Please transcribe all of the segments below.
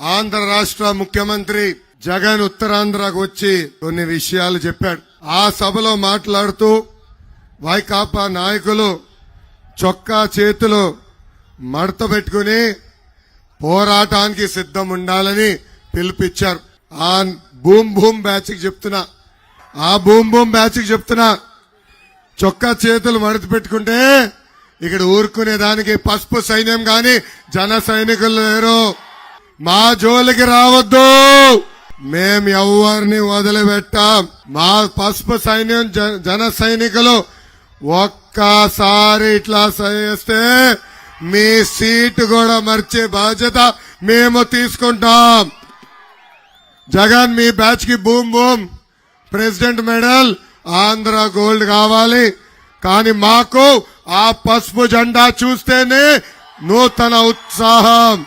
ఆంధ్ర రాష్ట్ర ముఖ్యమంత్రి జగన్ ఉత్తరాంధ్రకు వచ్చి కొన్ని విషయాలు చెప్పాడు. ఆ సభలో మాట్లాడుతూ వైకాపా నాయకులు చొక్కా చేతులు మడత పెట్టుకుని పోరాటానికి సిద్ధం ఉండాలని పిలిపించారు ఆ భూమ్ భూమ్ బ్యాచ్ చెప్తున్నా ఆ భూమ్ భూమ్ బ్యాచ్ చెప్తున్నా చొక్కా చేతులు మడత పెట్టుకుంటే ఇక్కడ ఊరుకునే దానికి పసుపు సైన్యం గాని జన సైనికులు లేరు. మా జోలికి రావద్దు. మేం ఎవరిని వదిలిపెట్టాం. మా పసుపు సైన్యం జ- జన సైనికులు ఒక్కసారి ఇట్లా చేస్తే మీ సీటు కూడా మర్చే బాధ్యత మేము తీసుకుంటాం. జగన్ మీ బ్యాచ్కి boom boom. President medal Andhra gold కావాలి. కానీ మాకు ఆ పసుపు జెండా చూస్తేనే నూతన ఉత్సాహం.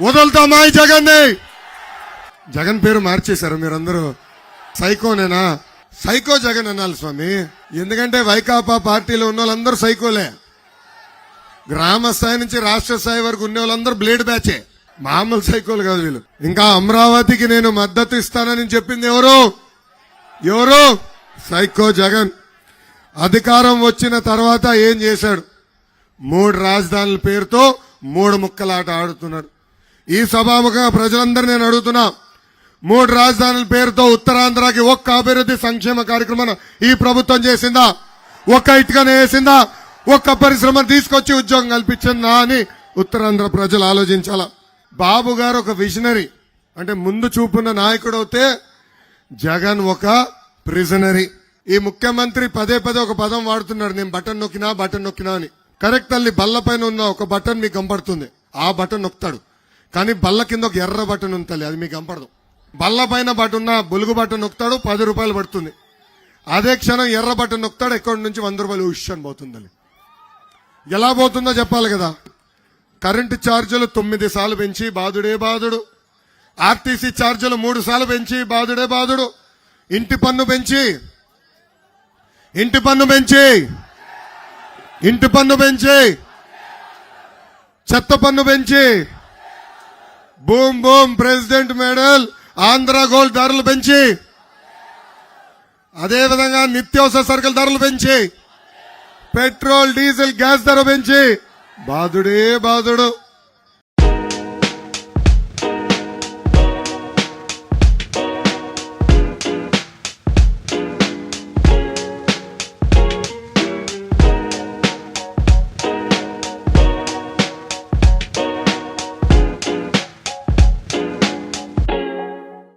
వదులుతామా ఈ జగన్ని! జగన్ పేరు మార్చేశారు మీరందరూ. సైకోనేనా సైకో జగన్ అనాలి స్వామి. ఎందుకంటే వైకాపా పార్టీలో ఉన్న వాళ్ళందరూ సైకోలే. గ్రామ స్థాయి నుంచి రాష్ట్ర స్థాయి వరకు ఉన్న వాళ్ళందరూ బ్లేడ్ బ్యాచే. మామూలు సైకోలు కాదు వీళ్ళు. ఇంకా అమరావతికి నేను మద్దతు ఇస్తానని చెప్పింది ఎవరు? ఎవరు? సైకో జగన్. అధికారం వచ్చిన తర్వాత ఏం చేశాడు? మూడు రాజధానుల పేరుతో మూడు ముక్కలాట ఆడుతున్నాడు. ఈ సభాముఖంగా ప్రజలందరూ నేను అడుగుతున్నా. మూడు రాజధానుల పేరుతో ఉత్తరాంధ్రకి ఒక్క అభివృద్ధి సంక్షేమ కార్యక్రమం ఈ ప్రభుత్వం చేసిందా? ఒక్క ఇటుకనే వేసిందా? ఒక్క పరిశ్రమ తీసుకొచ్చి ఉద్యోగం కల్పించిందా అని ఉత్తరాంధ్ర ప్రజలు ఆలోచించాలా. బాబు గారు ఒక విజనరీ అంటే ముందు చూపున్న నాయకుడు అయితే జగన్ ఒక ప్రిజనరీ ఈ ముఖ్యమంత్రి పదే పదే ఒక పదం వాడుతున్నాడు. నేను బటన్ నొక్కినా బటన్ నొక్కినా అని. కరెక్ట్ తల్లి బల్ల పైన ఉన్న ఒక బటన్ మీకు కంపడుతుంది ఆ బటన్ నొక్కుతాడు. కానీ బల్ల కింద ఒక ఎర్ర బటన్ ఉంటుంది అది మీకు కనపడదు. బల్ల పైన బటన్ ఉన్న బులుగు బటన్ నొక్కుతాడు పది రూపాయలు పడుతుంది. అదే క్షణం ఎర్ర బటన్ నొక్కుతాడు అకౌంట్ నుంచి వంద రూపాయలు ఉష్ అని పోతుంది ఎలా పోతుందో చెప్పాలి కదా. కరెంటు ఛార్జీలు తొమ్మిది సార్లు పెంచి బాధుడే బాధుడు. ఆర్టీసీ ఛార్జీలు మూడు సార్లు పెంచి బాధుడే బాధుడు. ఇంటి పన్ను పెంచి ఇంటి పన్ను పెంచి ఇంటి పన్ను పెంచి చెత్త పన్ను పెంచి boom boom president medal Andhra gold ధరలు పెంచి. అదేవిధంగా నిత్యావసర సరుకుల ధరలు పెంచి. పెట్రోల్ డీజిల్ గ్యాస్ ధర పెంచి. బాధుడే బాధుడు.